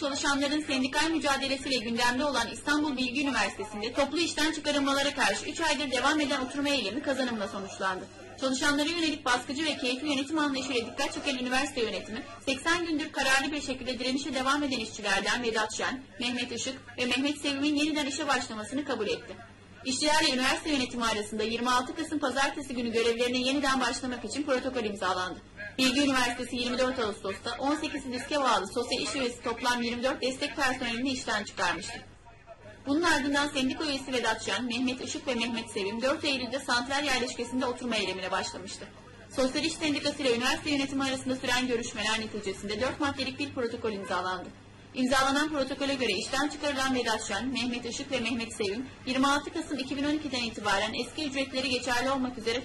çalışanların sendikal mücadelesiyle gündemde olan İstanbul Bilgi Üniversitesi'nde toplu işten çıkarılmalara karşı 3 aydır devam eden oturma eylemi kazanımla sonuçlandı. Çalışanlara yönelik baskıcı ve keyifli yönetim anlayışıyla dikkat çeken üniversite yönetimi, 80 gündür kararlı bir şekilde direnişe devam eden işçilerden Vedat Şen, Mehmet Işık ve Mehmet Sevim'in yeniden işe başlamasını kabul etti. İşçilerle üniversite yönetimi arasında 26 Kasım Pazartesi günü görevlerine yeniden başlamak için protokol imzalandı. Bilgi Üniversitesi 24 Ağustos'ta 18 diske bağlı sosyal iş üyesi toplam 24 destek personelini işten çıkarmıştı. Bunun ardından sendika üyesi Vedat Şen, Mehmet Işık ve Mehmet Sevim 4 Eylül'de santral yerleşkesinde oturma eylemine başlamıştı. Sosyal İş Sendikası ile üniversite yönetimi arasında süren görüşmeler neticesinde 4 maddelik bir protokol imzalandı. İmzalanan protokole göre işten çıkarılan Vedat Şen, Mehmet Işık ve Mehmet Sevim 26 Kasım 2012'den itibaren eski ücretleri geçerli olmak üzere